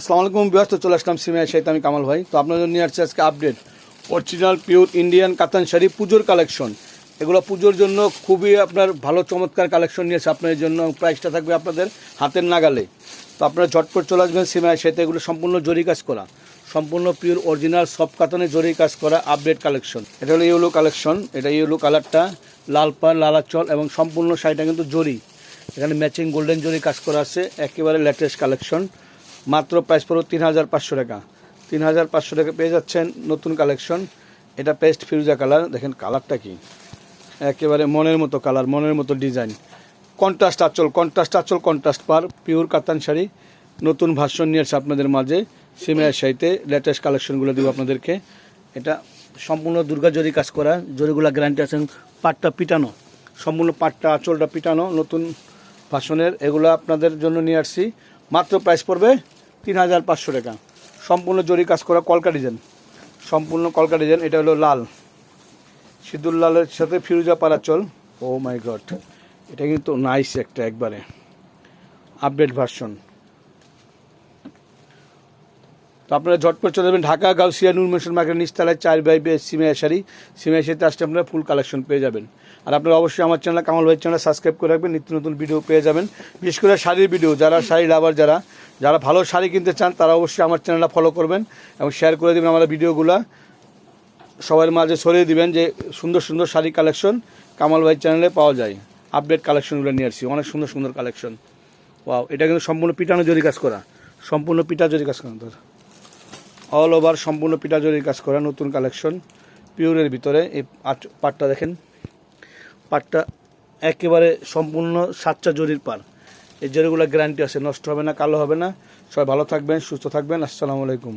আসসালামু আলাইকুম ব্যস্ত চলে আসলাম সিমিয়া সাহিত্য আমি কামাল ভাই। তো আপনাদের নিয়ে আসছে আজকে আপডেট অরিজিনাল পিওর ইন্ডিয়ান কাতান শাড়ি পুজোর কালেকশন এগুলো পুজোর জন্য খুবই আপনার ভালো চমৎকার কালেকশন নিয়েছে আপনাদের জন্য প্রাইসটা থাকবে আপনাদের হাতের নাগালে। তো আপনারা ঝটপট চলে আসবেন সিমিয়া সাহিত্য এগুলো সম্পূর্ণ জরি কাজ করা। সম্পূর্ণ পিওর অরিজিনাল সব কাতানে জরি কাজ করা আপডেট কালেকশন এটা হলো ইয়েলো কালেকশন এটা ইয়েলো কালারটা লাল পাড় লালাচল এবং সম্পূর্ণ শাড়িটা কিন্তু জরি। এখানে ম্যাচিং গোল্ডেন জরি কাজ করা আছে, একেবারে লেটেস্ট কালেকশন মাত্র প্রাইস পড়ো তিন হাজার পাঁচশো টাকা। তিন হাজার পাঁচশো টাকা পেয়ে যাচ্ছেন নতুন কালেকশন এটা পেস্ট ফিরুজা কালার দেখেন কালারটা কি? একেবারে মনের মতো কালার মনের মতো ডিজাইন কন্ট্রাস্ট আচল কন্ট্রাস্ট আচল কন্ট্রাস্ট পার পিওর কাতান শাড়ি। নতুন ভার্সন নিয়ে আসছে আপনাদের মাঝে। সিমিয়ার শাড়িতে লেটেস্ট কালেকশনগুলো দেবো আপনাদেরকে। এটা সম্পূর্ণ দুর্গা জরি কাজ করা। জরিগুলা গ্যারান্টি আছেন পাটটা পিটানো। সম্পূর্ণ পাটটা, আঁচলটা পিটানো নতুন ভাষণের এগুলো আপনাদের জন্য নিয়ে আসছি। মাত্র প্রাইস পড়বে তিন হাজার পাঁচশো টাকা। সম্পূর্ণ জরি কাজ করা কলকা ডিজাইন সম্পূর্ণ কলকা ডিজাইন এটা হলো লাল। সিঁদুর লালের সাথে ফিরুজা পারাচল ও মাই গড এটা কিন্তু নাইস একটা একবারে। আপডেট ভার্সন তো আপনারা ঝটপট চলে যাবেন ঢাকা, গাউসিয়া, নূর মেশন মার্কেট নিচতলায় চার বাই বে, সিমিয়া শাড়ি। সিমিয়া শাড়িতে আসতে আপনারা ফুল কালেকশন পেয়ে যাবেন। আর আপনারা অবশ্যই আমার চ্যানেল কামাল ভাই চ্যানেল সাবস্ক্রাইব করে রাখবেন, নিত্য নতুন ভিডিও পেয়ে যাবেন। বিশেষ করে শাড়ির ভিডিও যারা শাড়ি লাভার যারা যারা ভালো শাড়ি কিনতে চান, তারা অবশ্যই আমার চ্যানেলটা ফলো করবেন এবং শেয়ার করে দেবেন আমাদের ভিডিওগুলো সবার মাঝে ছড়িয়ে দিবেন যে সুন্দর সুন্দর শাড়ি কালেকশন কামাল ভাই চ্যানেলে পাওয়া যায়। আপডেট কালেকশনগুলো নিয়ে আসছি, অনেক সুন্দর সুন্দর কালেকশন ওয়াও এটা কিন্তু সম্পূর্ণ পিটানো জরি কাজ করা। সম্পূর্ণ পিটা জরি কাজ করা অল ওভার সম্পূর্ণ পিটাজরির কাজ করা নতুন কালেকশন পিওরের ভিতরে, এই পাটটা দেখেন। পাটটা একেবারে সম্পূর্ণ সাতটা জরির পার। এই জরিগুলো গ্যারান্টি আছে, নষ্ট হবে না, কালো হবে না। সবাই ভালো থাকবেন, সুস্থ থাকবেন, আসসালামু আলাইকুম।